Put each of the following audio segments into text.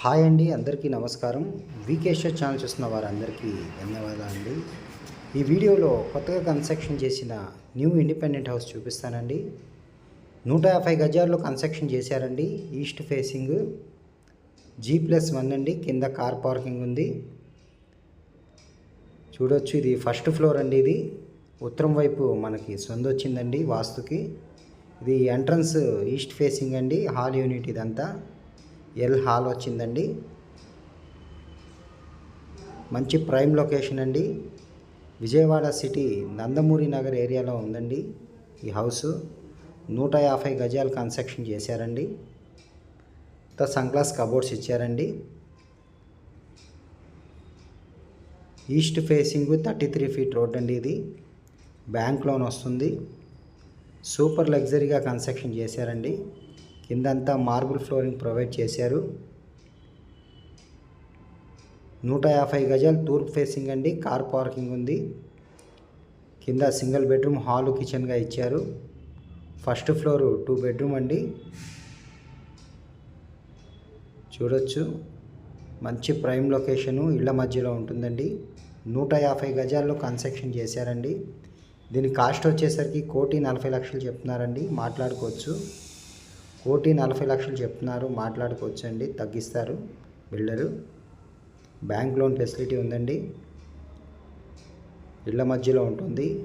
Hi అండి అందరికీ నమస్కారం. వీకేశ్వర్ ఛానల్ చూస్తున్న వారందరికీ ధన్యవాదాలు అండి ఈ వీడియోలో కొత్తగా కన్స్ట్రక్షన్ చేసిన న్యూ ఇండిపెండెంట్ హౌస్ చూపిస్తానండి. నూట యాభై గజాల్లో కన్స్ట్రక్షన్ చేశారండి. East facing G plus one అండి కింద కార్ పార్కింగ్ ఉంది. చూడొచ్చు ఇది ఫస్ట్ ఫ్లోర్ అండి ఇది. ఉత్తరం వైపు మనకి సొందొచ్చిందండి వాస్తుకి. ఇది ఎంట్రన్స్ ఈస్ట్ ఫేసింగ్ అండి హాల్ యూనిట్ ఇదంతా. ఎల్ హాల్ వచ్చిందండి. మంచి ప్రైమ్ లొకేషన్ అండి. విజయవాడ సిటీ నందమూరి నగర్ ఏరియాలో ఉందండి ఈ హౌస్. నూట యాభై గజాలు కన్స్ట్రక్షన్ చేశారండి. సన్ గ్లాస్ కబోర్డ్స్ ఇచ్చారండి. East facing thirty three feet road అండి ఇది. బ్యాంక్ లోన్ వస్తుంది. సూపర్ లగ్జరీగా కన్స్ట్రక్షన్ చేశారండి. కిందంతా మార్బుల్ ఫ్లోరింగ్ ప్రొవైడ్ చేశారు. నూట యాభై గజాలు తూర్పు ఫేసింగ్ అండి కార్ పార్కింగ్ ఉంది. కింద సింగిల్ బెడ్రూమ్ హాలు కిచెన్గా ఇచ్చారు. ఫస్ట్ ఫ్లోర్ టూ బెడ్రూమ్ అండి. చూడొచ్చు. మంచి ప్రైమ్ లొకేషను ఇళ్ళ మధ్యలో ఉంటుందండి. నూట యాభై గజాల్లో కన్స్ట్రక్షన్ చేశారండి. దీని కాస్ట్ వచ్చేసరికి కోటి నలభై లక్షలు చెప్తున్నారండి. మాట్లాడుకోవచ్చు. కోటి నలభై లక్షలు చెప్తున్నారు. మాట్లాడుకోవచ్చండి. తగ్గిస్తారు. బిల్డరు బ్యాంక్ లోన్ ఫెసిలిటీ ఉందండి. ఇళ్ళ మధ్యలో ఉంటుంది.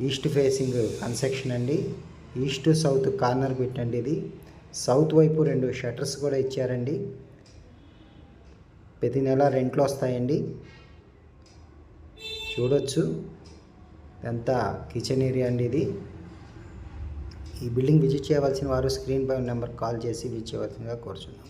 ఈస్ట్ ఫేసింగ్ కన్సెక్షన్ అండి. ఈస్ట్ సౌత్ కార్నర్ పెట్టండి ఇది. సౌత్ వైపు రెండు షటర్స్ కూడా ఇచ్చారండి. ప్రతి నెల రెంట్లు వస్తాయండి. చూడొచ్చు. ఎంత కిచెన్ ఏరియా అండి ఇది. ఈ బిల్డింగ్ విజిట్ చేయవలసిన వారు స్క్రీన్ పై నెంబర్ కాల్ చేసి విజిట్ చేయవలసిందిగా కోరుచున్నాం.